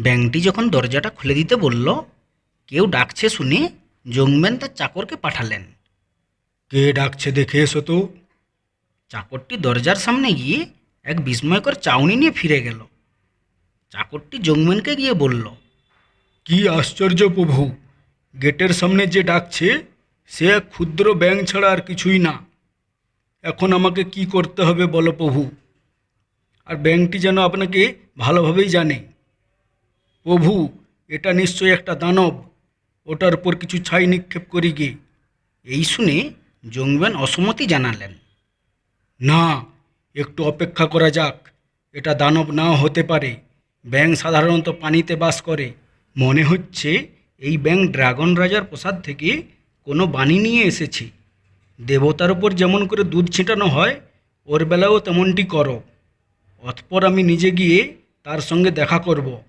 ব্যাংকটি যখন দরজাটা খুলে দিতে বলল কেউ ডাকছে শুনে জংম্যান তার চাকরকে পাঠালেন। কে ডাকছে দেখে এসো তো। চাকরটি দরজার সামনে গিয়ে এক বিস্ময়কর চাউনি নিয়ে ফিরে গেল। চাকরটি জংম্যানকে গিয়ে বলল কি আশ্চর্য প্রভু গেটের সামনে যে ডাকছে সে এক ক্ষুদ্র ব্যাঙ ছাড়া আর কিছুই না। এখন আমাকে কি করতে হবে বলো প্রভু। আর ব্যাংকটি যেন আপনাকে ভালোভাবেই জানে। প্রভু, এটা নিশ্চয়ই একটা দানব। ওটার উপর কিছু ছাই নিক্ষেপ করি গিয়ে এই শুনে জংম্যান অসম্মতি জানালেন। না, একটু অপেক্ষা করা যাক। এটা দানব নাও হতে পারে। ব্যাঙ সাধারণত পানিতে বাস করে। মনে হচ্ছে এই ব্যাঙ ড্রাগন রাজার প্রসাদ থেকে কোনো বাণী নিয়ে এসেছে। দেবতার উপর যেমন করে দুধ ছিটানো হয়, ওর বেলাও তেমনটি করো। অতপর আমি নিজে গিয়ে তার সঙ্গে দেখা করব।